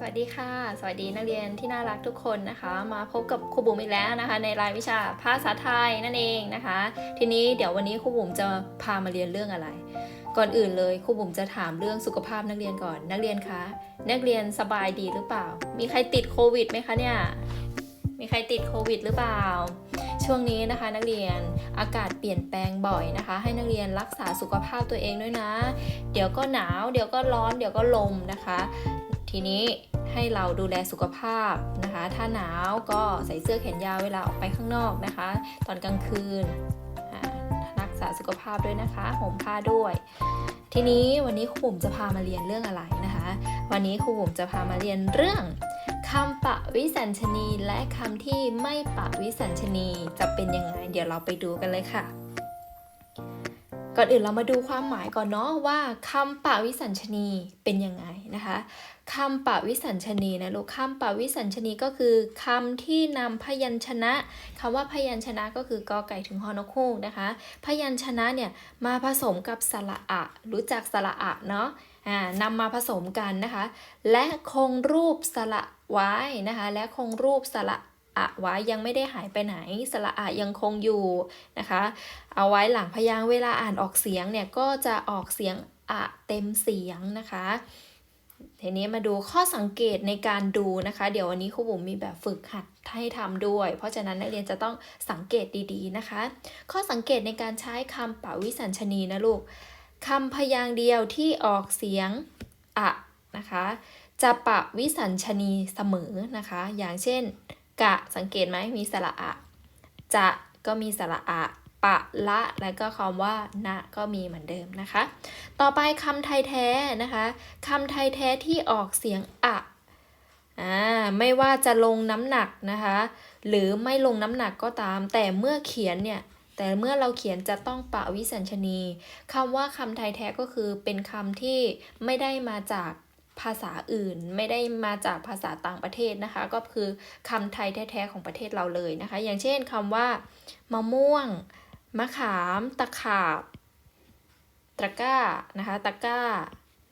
สวัสดีค่ะ สวัสดีนักเรียนที่น่ารักทุกคนนะคะ มาพบกับครูบุ๋มอีกแล้วนะคะ ในรายวิชาภาษาไทยนั่นเองนะคะ ทีนี้เดี๋ยววันนี้ครูบุ๋มจะพามาเรียนเรื่องอะไร ก่อนอื่นเลยครูบุ๋มจะถามเรื่องสุขภาพนักเรียนก่อน นักเรียนคะ นักเรียนสบายดีหรือเปล่า มีใครติดโควิดไหมคะเนี่ย มีใครติดโควิดหรือเปล่า ช่วงนี้นะคะนักเรียนอากาศเปลี่ยนแปลงบ่อยนะคะ ให้นักเรียนรักษาสุขภาพตัวเองด้วยนะ เดี๋ยวก็หนาว เดี๋ยวก็ร้อน เดี๋ยวก็ลมนะคะ ทีนี้ให้เราดูแลสุขภาพนะคะ ถ้าหนาวก็ใส่เสื้อแขนยาวเวลาออกไปข้างนอกนะคะ ตอนกลางคืนรักษาสุขภาพด้วยนะคะห่มผ้าด้วย ทีนี้วันนี้ครูบุ๋มจะพามาเรียนเรื่องอะไรนะคะ วันนี้ครูบุ๋มจะพามาเรียนเรื่องคำปะวิสัญชนีและคำที่ไม่ปะวิสัญชนีจะเป็นยังไง เดี๋ยวเราไปดูกันเลยค่ะ ก่อนอื่นเรามาดูความหมายก่อนเนาะว่าคำปะวิสัญชนีเป็นยังไงนะคะคำปะวิสัญชนีนะลูกคำปะวิสัญชนีก็คือคำที่นำพยัญชนะคำว่าพยัญชนะก็คือกอไก่ถึงฮอนกฮูกนะคะ พยัญชนะเนี่ยมาผสมกับสระอะ รู้จักสระอะเนาะอ่านำมาผสมกันนะคะ และคงรูปสระไว้นะคะ และคงรูปสระ อะไว้ยังไม่ได้หายไปไหน สระอะยังคงอยู่นะคะ เอาไว้หลังพยางเวลาอ่านออกเสียงเนี่ยก็จะออกเสียงอะเต็มเสียงนะคะทีนี้มาดูข้อสังเกตในการดูนะคะ เดี๋ยววันนี้ครูบุ๋มมีแบบฝึกหัดให้ทำด้วย เพราะฉะนั้นนักเรียนจะต้องสังเกตดีๆนะคะ ข้อสังเกตในการใช้คำปะวิสัญชนีนะลูกคำพยางเดียวที่ออกเสียงอะนะคะ จะปะวิสัญชนีเสมอนะคะ อย่างเช่น กะสังเกตไหมมีสระอะ จะก็มีสระอะปะละแล้วก็คำว่านะก็มีเหมือนเดิมนะคะ ต่อไปคำไทยแท้นะคะคำไทยแท้ที่ออกเสียงอะอ่าไม่ว่าจะลงน้ำหนักนะคะ หรือไม่ลงน้ำหนักก็ตาม แต่เมื่อเขียนเนี่ยแต่เมื่อเราเขียนจะต้องปะวิสัญชนีคำว่าคำไทยแท้ก็คือเป็นคำที่ไม่ได้มาจาก ภาษาอื่นไม่ได้มาจากภาษาต่างประเทศนะคะ ก็คือคำไทยแท้ๆของประเทศเราเลยนะคะ อย่างเช่นคำว่ามะม่วง มะขาม ตะขาบตะกร้านะคะตะกร้า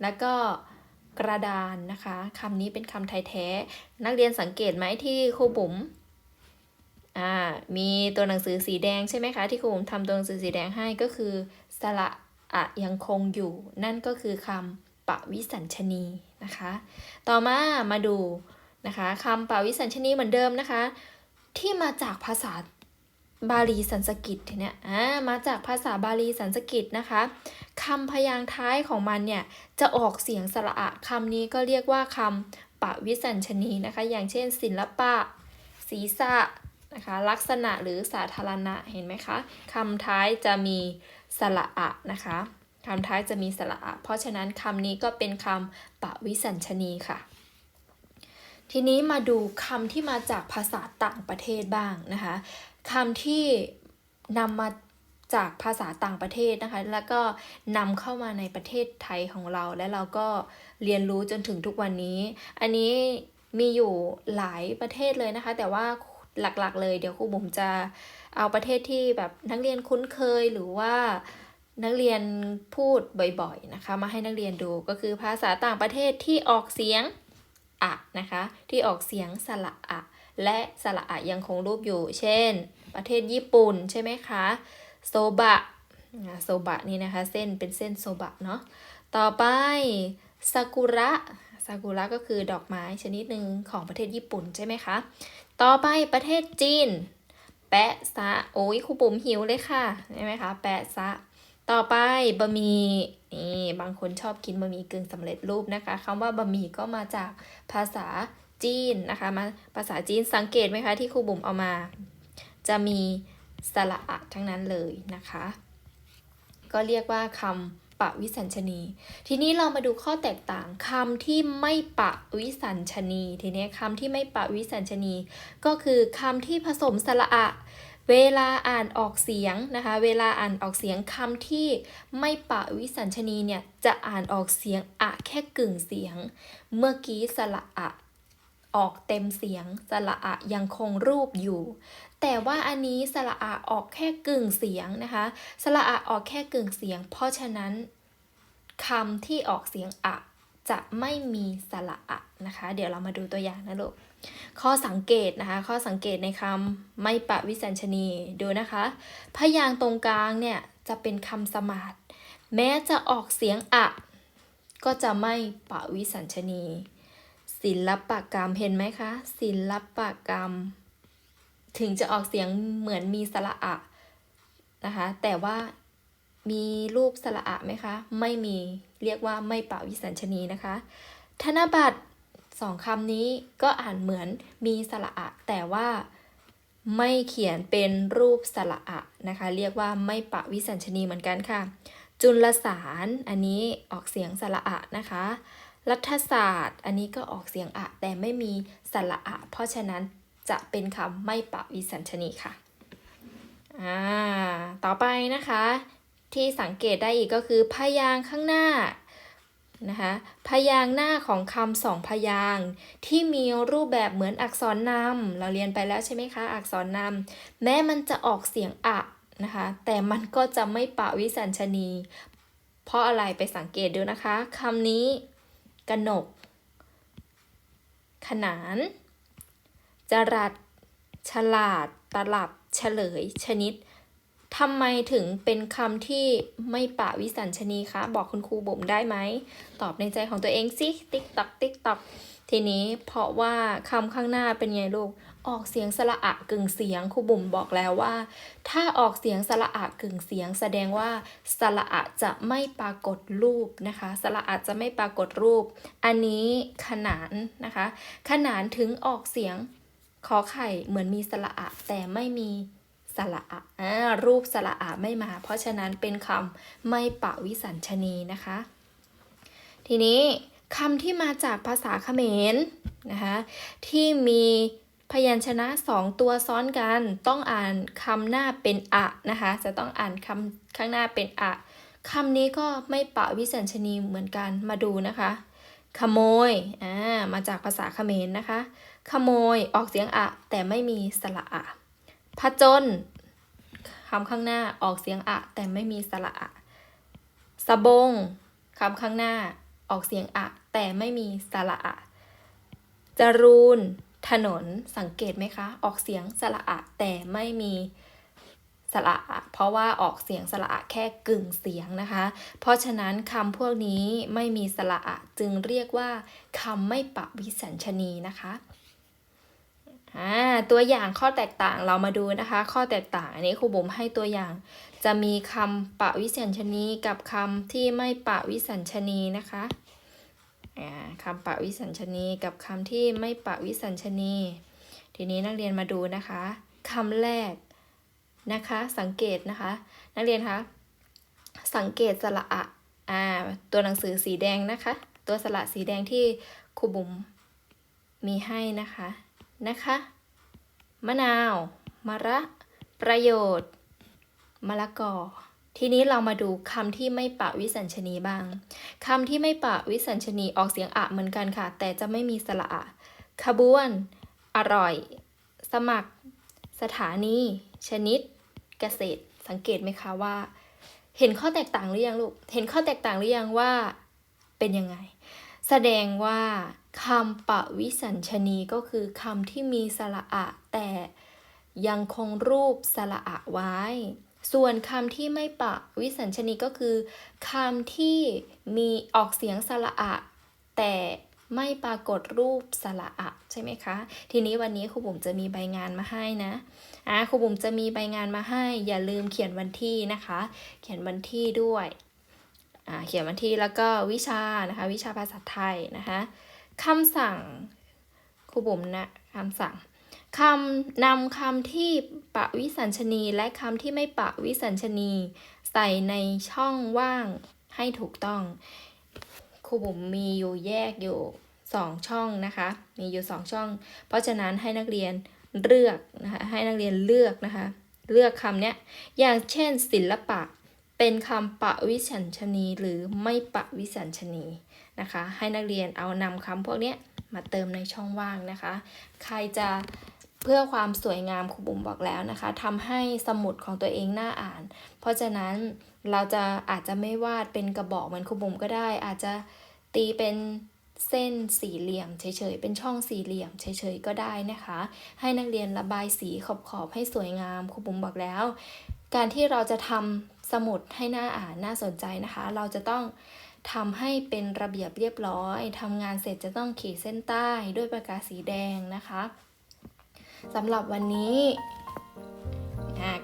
แล้วก็กระดานนะคะคำนี้เป็นคำไทยแท้ นักเรียนสังเกตไหมที่ครูบุ๋มอ่ามีตัวหนังสือสีแดงใช่ไหมคะ ที่ครูบุ๋มทำตัวหนังสือสีแดงให้ก็คือสระอะยังคงอยู่ นั่นก็คือคำ ปวิสัญชนีนะคะ ต่อมามาดูนะคะคำปวิสัญชนีเหมือนเดิมนะคะ ที่มาจากภาษาบาลีสันสกฤตเนี่ยอ่ามาจากภาษาบาลีสันสกฤตนะคะคำพยางค์ท้ายของมันเนี่ยจะออกเสียงสระอะคำนี้ก็เรียกว่าคำปวิสัญชนีนะคะ อย่างเช่น ศิลปะ ศีรษะนะคะลักษณะหรือสาธารณะเห็นไหมคะคำท้ายจะมีสระอะนะคะ คำท้ายจะมีสระอะเพราะฉะนั้นคำนี้ก็เป็นคำปะวิสัญชนีค่ะ ทีนี้มาดูคำที่มาจากภาษาต่างประเทศบ้างนะคะคำที่นำมาจากภาษาต่างประเทศนะคะ แล้วก็นำเข้ามาในประเทศไทยของเรา และเราก็เรียนรู้จนถึงทุกวันนี้ อันนี้มีอยู่หลายประเทศเลยนะคะ แต่ว่าหลักๆ เลยเดี๋ยวครูบุ๋มจะเอาประเทศที่แบบนักเรียนคุ้นเคยหรือว่า นักเรียนพูดบ่อยๆนะคะ มาให้นักเรียนดูก็คือภาษาต่างประเทศที่ออกเสียงอะนะคะ ที่ออกเสียงสระอะ และสระอะยังคงรูปอยู่ เช่น ประเทศญี่ปุ่นใช่ไหมคะโซบะโซบะนี่นะคะ เส้นเป็นเส้นโซบะเนาะต่อไปซากุระซากุระก็คือดอกไม้ชนิดหนึ่งของประเทศญี่ปุ่นใช่ไหมคะ ต่อไปประเทศจีน แปะซะโอ้ยครูปุ๋มหิวเลยค่ะใช่ไหมคะ แปะซะ ต่อไปบะหมี่นี่บางคนชอบกินบะหมี่กึ่งสำเร็จรูปนะคะคำว่าบะหมี่ก็มาจากภาษาจีนนะคะมาภาษาจีนสังเกตไหมคะที่ครูบุ๋มเอามา จะมีสระอะทั้งนั้นเลยนะคะ ก็เรียกว่าคำปะวิสัญชนี ทีนี้เรามาดูข้อแตกต่างคำที่ไม่ปะวิสัญชนี ทีนี้คำที่ไม่ปะวิสัญชนี ก็คือคำที่ผสมสระอะ เวลาอ่านออกเสียงนะคะ เวลาอ่านออกเสียงคำที่ไม่ปะวิสัญชนีเนี่ยจะอ่านออกเสียงอะแค่กึ่งเสียง เมื่อกี้สระอะออกเต็มเสียงสระอะยังคงรูปอยู่ แต่ว่าอันนี้สระอะออกแค่กึ่งเสียงนะคะ สระอะออกแค่กึ่งเสียง เพราะฉะนั้นคำที่ออกเสียงอะจะไม่มีสระอะนะคะ เดี๋ยวเรามาดูตัวอย่างนะลูก ข้อสังเกตนะคะ ข้อสังเกตในคำไม่ปะวิสัญชนีดูนะคะ พยางตรงกลางเนี่ยจะเป็นคำสมาร์ทแม้จะออกเสียงอะ ก็จะไม่ปะวิสัญชนี ศิลปกรรมเห็นไหมคะ ศิลปกรรม ถึงจะออกเสียงเหมือนมีสระอะนะคะ แต่ว่ามีรูปสระอะไหมคะ ไม่มีเรียกว่าไม่ปะวิสัญชนีนะคะ ธนบัตร สองคำนี้ก็อ่านเหมือนมีสระอะ แต่ว่าไม่เขียนเป็นรูปสระอะนะคะ เรียกว่าไม่ปะวิสัญชนีเหมือนกันค่ะ จุลสารอันนี้ออกเสียงสระอะนะคะ รัฐศาสตร์ อันนี้ก็ออกเสียงอะแต่ไม่มีสระอะ เพราะฉะนั้นจะเป็นคำไม่ปะวิสัญชนีค่ะอ่าต่อไปนะคะ ที่สังเกตได้อีกก็คือพยางค์ข้างหน้า นะคะพยางค์หน้าของคำสองพยางค์ที่มีรูปแบบเหมือนอักษรนำเราเรียนไปแล้วใช่ไหมคะ อักษรนำแม้มันจะออกเสียงอะนะคะแต่มันก็จะไม่ปะวิสัญชนี เพราะอะไรไปสังเกตดูนะคะคำนี้กนก ขนาน จรัสฉลาด ตลับ เฉลย ชนิด ทำไมถึงเป็นคำที่ไม่ปะวิสัญชนีคะ บอกคุณครูบ่มได้ไหม ตอบในใจของตัวเองสิติ๊กตักติ๊กตักทีนี้เพราะว่าคำข้างหน้าเป็นไงลูก ออกเสียงสระอะกึ่งเสียงครูบุ๋มบอกแล้วว่า ถ้าออกเสียงสระอะกึ่งเสียง แสดงว่าสระอะจะไม่ปรากฏรูปนะคะสระอะจะไม่ปรากฏรูป อันนี้ขนานนะคะ ขนานถึงออกเสียงขอไข่เหมือนมีสระอะแต่ไม่มี สระอะอ่ารูปสระอะไม่มา เพราะฉะนั้นเป็นคำไม่ปะวิสัญชนีนะคะ ทีนี้คำที่มาจากภาษาเขมรนะคะที่มีพยัญชนะสองตัวซ้อนกัน ต้องอ่านคำหน้าเป็นอะนะคะจะต้องอ่านคำข้างหน้าเป็นอะคำนี้ก็ไม่ปะวิสัญชนีเหมือนกันมาดูนะคะ ขโมยอ่ามาจากภาษาเขมรนะคะ ขโมยออกเสียงอะแต่ไม่มีสระอะ ผจญคำข้างหน้าออกเสียงอะ แต่ไม่มีสระอะสบงคำข้างหน้าออกเสียงอะ แต่ไม่มีสระอะจรูน ถนนสังเกตไหมคะ ออกเสียงสระอะ แต่ไม่มีสระอะ เพราะว่าออกเสียงสระอะแค่กึ่งเสียงนะคะ เพราะฉะนั้นคำพวกนี้ไม่มีสระอะ จึงเรียกว่าคำไม่ปะวิสัญชนีนะคะ อ่าตัวอย่างข้อแตกต่างเรามาดูนะคะ ข้อแตกต่างอันนี้ครูบุ๋มให้ตัวอย่าง จะมีคำปะวิสัญชนีกับคำที่ไม่ปะวิสัญชนีนะคะอ่าคำปะวิสัญชนีกับคำที่ไม่ปะวิสัญชนี ทีนี้นักเรียนมาดูนะคะคำแรกนะคะ สังเกตนะคะ นักเรียนคะสังเกตสระอะอ่าตัวหนังสือสีแดงนะคะ ตัวสระสีแดงที่ครูบุ๋มมีให้นะคะ นะคะ มะนาวมะระ ประโยชน์มะละกอ ทีนี้เรามาดูคำที่ไม่ปะวิสัญชนีบ้างคำที่ไม่ปะวิสัญชนีออกเสียงอะเหมือนกันค่ะ แต่จะไม่มีสระอะขบวน อร่อย สมัคร สถานี ชนิด เกษตร สังเกตไหมคะว่า เห็นข้อแตกต่างหรือยังลูก เห็นข้อแตกต่างหรือยังว่าเป็นยังไง แสดงว่า คำปะวิสัญชนีก็คือคำที่มีสระอะ แต่ยังคงรูปสระอะไว้ ส่วนคำที่ไม่ปะวิสัญชนีก็คือคำที่มีออกเสียงสระอะ แต่ไม่ปรากฏรูปสระอะใช่ไหมคะ ทีนี้วันนี้ครูบุ๋มจะมีใบงานมาให้นะอ่าครูบุ๋มจะมีใบงานมาให้ อย่าลืมเขียนวันที่นะคะ เขียนวันที่ด้วยอ่าเขียนวันที่แล้วก็วิชานะคะ วิชาภาษาไทยนะคะ คำสั่งครูบุ๋มนะคำสั่งคำนำคำที่ปะวิสัญชนีและคำที่ไม่ปะวิสัญชนี ใส่ในช่องว่างให้ถูกต้องครูบุ๋มมีอยู่แยกอยู่สองช่องนะคะ มีอยู่สองช่อง เพราะฉะนั้นให้นักเรียนเลือกนะคะให้นักเรียนเลือกนะคะ เลือกคำเนี้ยอย่างเช่นศิลปะเป็นคำปะวิสัญชนีหรือไม่ปะวิสัญชนี นะคะ ให้นักเรียนเอานำคำพวกนี้มาเติมในช่องว่างนะคะ ใครจะเพื่อความสวยงามครูบุ๋มบอกแล้วนะคะทำให้สมุดของตัวเองน่าอ่าน เพราะฉะนั้นเราจะอาจจะไม่วาดเป็นกระบอกเหมือนครูบุ๋มก็ได้ อาจจะตีเป็นเส้นสี่เหลี่ยมเฉยๆ เป็นช่องสี่เหลี่ยมเฉยๆ ก็ได้นะคะ ให้นักเรียนระบายสีขอบๆ ให้สวยงามครูบุ๋มบอกแล้ว การที่เราจะทำสมุดให้หน้าอ่านน่าสนใจนะคะ เราจะต้อง ทำให้เป็นระเบียบเรียบร้อยทำงานเสร็จจะต้องขีดเส้นใต้ด้วยปากกาสีแดงนะคะสำหรับวันนี้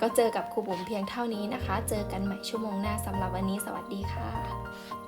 ก็เจอกับครูบุ๋มเพียงเท่านี้นะคะ เจอกันใหม่ชั่วโมงหน้าสำหรับวันนี้สวัสดีค่ะ